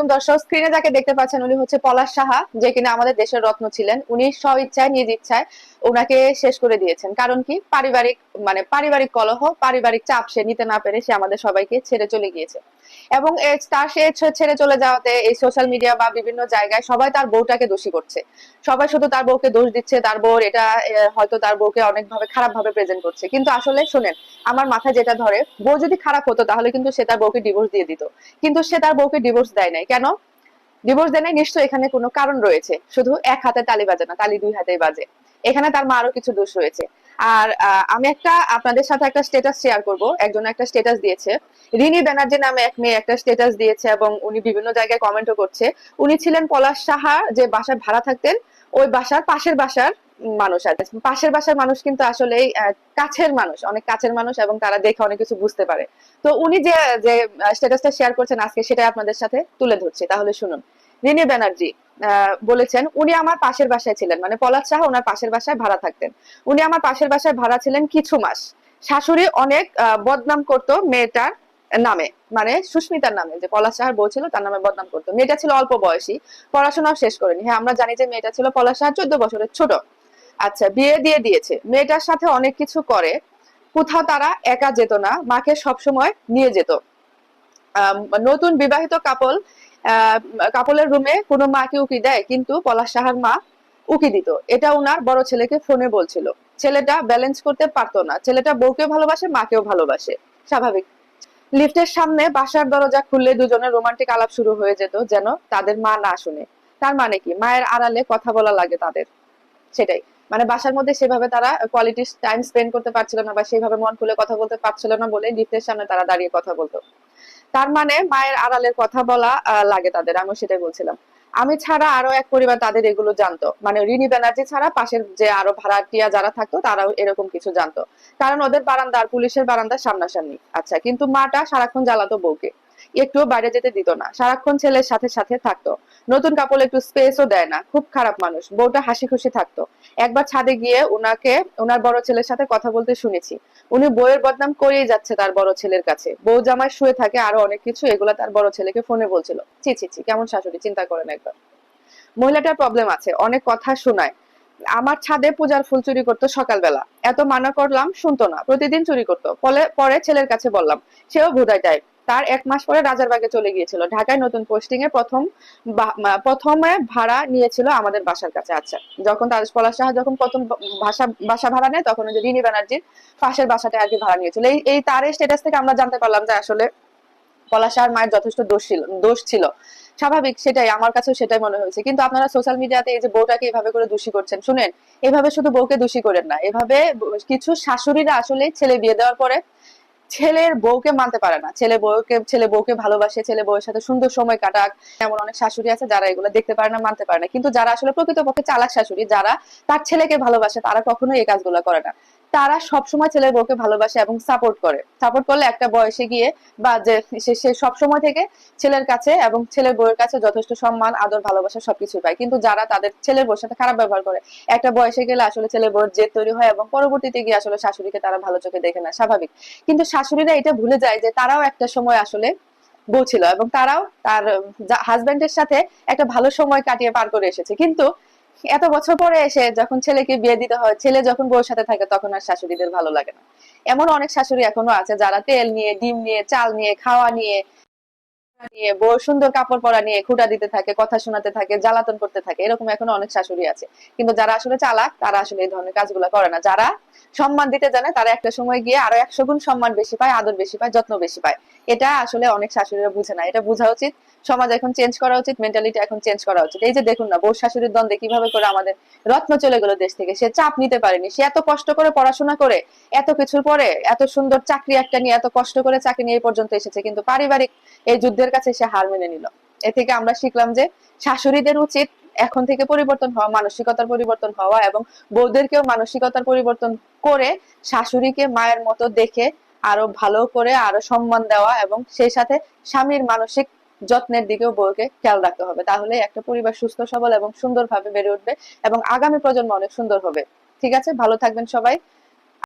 আলাইকুম দর্শক স্ক্রিনে যাকে দেখতে পাচ্ছেন, উনি হচ্ছে পলাশ সাহা, যে কিনা আমাদের দেশের রত্ন ছিলেন। উনি স্ব ইচ্ছায় নিজ ইচ্ছায় ওনাকে শেষ করে দিয়েছেন। কারণ কি? পারিবারিক মানে পারিবারিক কলহ, পারিবারিক চাপ সে নিতে না পেরে সে আমাদের সবাইকে ছেড়ে চলে গিয়েছে। এবং তার সে ছেড়ে চলে যাওয়াতে এই সোশ্যাল মিডিয়া বা বিভিন্ন জায়গায় সবাই তার বউটাকে দোষী করছে। সবাই শুধু তার বউকে দোষ দিচ্ছে, তার বউ এটা হয়তো তার বউকে অনেকভাবে খারাপ ভাবে প্রেজেন্ট করছে। কিন্তু আসলে শোনেন, আমার মাথায় যেটা ধরে, বউ যদি খারাপ হতো তাহলে কিন্তু সে তার বউকে ডিভোর্স দিয়ে দিত। কিন্তু সে তার বউকে ডিভোর্স দেয় নাই। কেন? ডিভোর্স দেয় নাই, নিশ্চয়ই এখানে কোনো কারণ রয়েছে। শুধু এক হাতে তালি বাজে না, তালি দুই হাতেই বাজে। এখানে তার মা আরও কিছু দোষ রয়েছে। আর আমি একটা, আপনাদের সাথে একটা স্ট্যাটাস শেয়ার করব। একজন একটা স্ট্যাটাস দিয়েছে। রিনি ব্যানার্জি নামে এক মেয়ে একটা স্ট্যাটাস দিয়েছে এবং উনি বিভিন্ন জায়গায় কমেন্টও করছে। উনি ছিলেন পলাশ সাহা, যে বাসায় ভাড়া থাকতেন, ওই বাসার পাশের বাসার মানুষ আছে পাশের বাসার মানুষ কিন্তু আসলে কাছের মানুষ, অনেক কাছের মানুষ এবং তারা দেখে অনেক কিছু বুঝতে পারে। তো উনি যে যে স্ট্যাটাসটা শেয়ার করছেন আজকে সেটাই আপনাদের সাথে তুলে ধরছি। তাহলে শুনুন। রিনি ব্যানার্জি বলেছেন, উনি আমার পাশের বাসায় ছিলেন। মানে পলাশ সাহা ওনার পাশের বাসায় ভাড়া থাকতেন। উনি আমার পাশের বাসায় ভাড়া ছিলেন কিছু মাস। শাশুড়ি অনেক বদনাম করতো মেয়েটার নামে। মানে সুস্মিতার নামে। যে পলাশ সাহার বউ ছিল, তার নামে বদনাম করতো। মেয়েটা ছিল অল্প বয়সী। পড়াশোনাও শেষ করেনি। হ্যাঁ আমরা জানি যে মেয়েটা ছিল পলাশ সাহা চোদ্দ বছরের ছোট। আচ্ছা বিয়ে দিয়ে দিয়েছে। মেয়েটার সাথে অনেক কিছু করে। কোথাও তারা একা যেত না। মাকে সবসময় নিয়ে যেত। নতুন বিবাহিত কাপল কাপলের রুমে কোনো মাকে উকি দেয়, কিন্তু পলাশ সাহার মা উকি দিত। এটা উনার বড় ছেলেকে ফোনে বলছিল। ছেলেটা ব্যালেন্স করতে পারতো না। ছেলেটা বউকেও ভালোবাসে, মাকেও ভালোবাসে। স্বাভাবিক। লিফটের সামনে বাসার দরজা খুললে দুজনের রোমান্টিক আলাপ শুরু হয়ে যেত, যেন তাদের মা না শুনে। তার মানে কি? মায়ের আড়ালে কথা বলা লাগে তাদের। সেটাই। মানে বাসার মধ্যে সেভাবে তারা কোয়ালিটি টাইম স্পেন্ড করতে পারছিল না বা সেভাবে মন খুলে কথা বলতে পারছিল না বলে লিফটের সামনে তারা দাঁড়িয়ে কথা বলতো। তার মানে মায়ের আড়ালের কথা বলা লাগে তাদের আমি সেটাই বলছিলাম। আমি ছাড়া আরও এক পরিবার তাদের এগুলো জানতো। মানে রিনি ব্যানার্জি ছাড়া পাশের যে আরও ভাড়াটিয়া যারা থাকতো, তারাও এরকম কিছু জানতো। কারণ ওদের বারান্দা আর পুলিশের বারান্দার সামনাসামনি। আচ্ছা কিন্তু মাটা সারাক্ষণ জ্বালাতো বউকে। একটুও বাইরে যেতে দিত না। সারাক্ষণ ছেলের সাথে সাথে থাকতো। নতুন কাপড় একটু স্পেসও দেয় না। খুব খারাপ মানুষ। বউটা হাসি খুশি থাকতো। একবার ছাদে গিয়ে উনাকে ওনার বড় ছেলের সাথে কথা বলতে শুনেছি। উনি বউয়ের বদনাম করেই যাচ্ছে তার বড় ছেলের কাছে। বউ জামাই শুয়ে থাকে, আরও অনেক কিছু, এগুলা তার বড় ছেলেকে ফোনে বলছিল। ছি ছি ছি, কেমন শাশুড়ি, চিন্তা করেন একবার মহিলাটার প্রবলেম আছে। অনেক কথা শোনায়। আমার ছাদে পূজার ফুল চুরি করতো সকালবেলা। এত মানা করলাম, শুনতো না। প্রতিদিন চুরি করতো। পরে পরে ছেলের কাছে বললাম, সেও ভুদাই টাইপ তার এক মাস পরে রাজারবাগে চলে গিয়েছিল। ঢাকায় নতুন পোস্টিং এ প্রথম প্রথমে ভাড়া নিয়েছিল আমাদের বাসার কাছে। আচ্ছা যখন তারেশ পলাশ সাহা যখন প্রথম বা- বাসা ভাড়া নেয়, তখন ওই যে রিনি ব্যানার্জির পাশের বাসাটা আর কি ভাড়া নিয়েছিল। এই এই তারের স্ট্যাটাস থেকে আমরা জানতে পারলাম যে আসলে পলাশ সাহার মায়ের যথেষ্ট দোষ ছিল দোষ ছিল। স্বাভাবিক, সেটাই, আমার কাছেও সেটাই মনে হয়েছে। কিন্তু আপনারা সোশ্যাল মিডিয়াতে এই যে বউটাকে এভাবে করে দোষী করছেন, শুনেন, এভাবে শুধু বউকে দোষী করেন না, এভাবে কিছু শাশুড়িরা আসলে ছেলে বিয়ে দেওয়ার পরে ছেলের বউকে মানতে পারে না। ছেলে বউকে ছেলে বউকে ভালোবাসে, ছেলে বউয়ের সাথে সুন্দর সময় কাটাক। এমন অনেক শাশুড়ি আছে যারা এগুলো দেখতে পারে না, মানতে পারে না। কিন্তু যারা আসলে প্রকৃতপক্ষে চালাক শাশুড়ি, যারা তার ছেলেকে ভালোবাসে, তারা কখনোই এই কাজগুলো করে না। তারা সবসময় ছেলের বউকে ভালোবাসে এবং সাপোর্ট করে। সাপোর্ট করলে একটা বয়সে গিয়ে বা যে সে- সবসময় থেকে ছেলের কাছে এবং ছেলের বউয়ের কাছে যথেষ্ট সম্মান, আদর, ভালোবাসা সবকিছু পায়। কিন্তু যারা তাদের ছেলের বউয়ের সাথে খারাপ ব্যবহার করে, একটা বয়সে গেলে আসলে ছেলের বউয়ের জেদ তৈরি হয় এবং পরবর্তীতে গিয়ে আসলে শাশুড়িকে তারা ভালো চোখে দেখে না, স্বাভাবিক। কিন্তু শাশুড়িরা এটা ভুলে যায় যে তারাও একটা সময় আসলে বউ ছিল এবং তারাও তার হাজবেন্ডের সাথে একটা ভালো সময় কাটিয়ে পার করে এসেছে। কিন্তু এত বছর পরে এসে যখন ছেলেকে বিয়ে দিতে হয়, ছেলে যখন বউর সাথে থাকে তখন আর শাশুড়িদের ভালো লাগে না। এমন অনেক শাশুড়ি এখনও আছে যারা তেল নিয়ে, ডিম নিয়ে, চাল নিয়ে, খাওয়া নিয়ে নিয়ে বউ সুন্দর কাপড় পরা নিয়ে খুঁটা দিতে থাকে, কথা শোনাতে থাকে, জ্বালাতন করতে থাকে, এরকম এখনও অনেক শাশুড়ি আছে। কিন্তু যারা আসলে চালাক, তারা আসলে এই ধরনের কাজগুলো করে না। যারা সম্মান দিতে জানে, তারা একটা সময় গিয়ে আরও একশো গুণ সম্মান বেশি পায়, আদর বেশি পায়, যত্ন বেশি পায়। এটা আসলে অনেক শাশুড়িরা বুঝে না। এটা বোঝা উচিত সমাজ এখন চেঞ্জ করা উচিত মেন্টালিটি এখন চেঞ্জ করা উচিত। এই যে দেখুন না বউ শাশুড়ির দ্বন্দ্বে কীভাবে করে আমাদের রত্ন চলে গেল দেশ থেকে, সে চাপ নিতে পারেনি, সে এত কষ্ট করে পড়াশোনা করে, এত কিছুর পরে এত সুন্দর চাকরি একটা নিয়ে, এত কষ্ট করে চাকরি নিয়ে পর্যন্ত এসেছে, কিন্তু পারিবারিক এই যুদ্ধের কাছে সে হার মেনে নিল। এ থেকে আমরা শিখলাম যে শাশুড়িদের উচিত এখন থেকে পরিবর্তন হওয়া, মানসিকতার পরিবর্তন হওয়া এবং বউদেরকেও মানসিকতার পরিবর্তন করে শাশুড়িকে মায়ের মতো দেখে, আরও ভালো করে, আরও সম্মান দেওয়া এবং সেই সাথে স্বামীর মানসিক যত্নের দিকেও বউকে খেয়াল রাখতে হবে। তাহলে একটা পরিবার সুস্থ, সবল এবং সুন্দরভাবে বেড়ে উঠবে এবং আগামী প্রজন্ম অনেক সুন্দর হবে। ঠিক আছে? ভালো থাকবেন সবাই।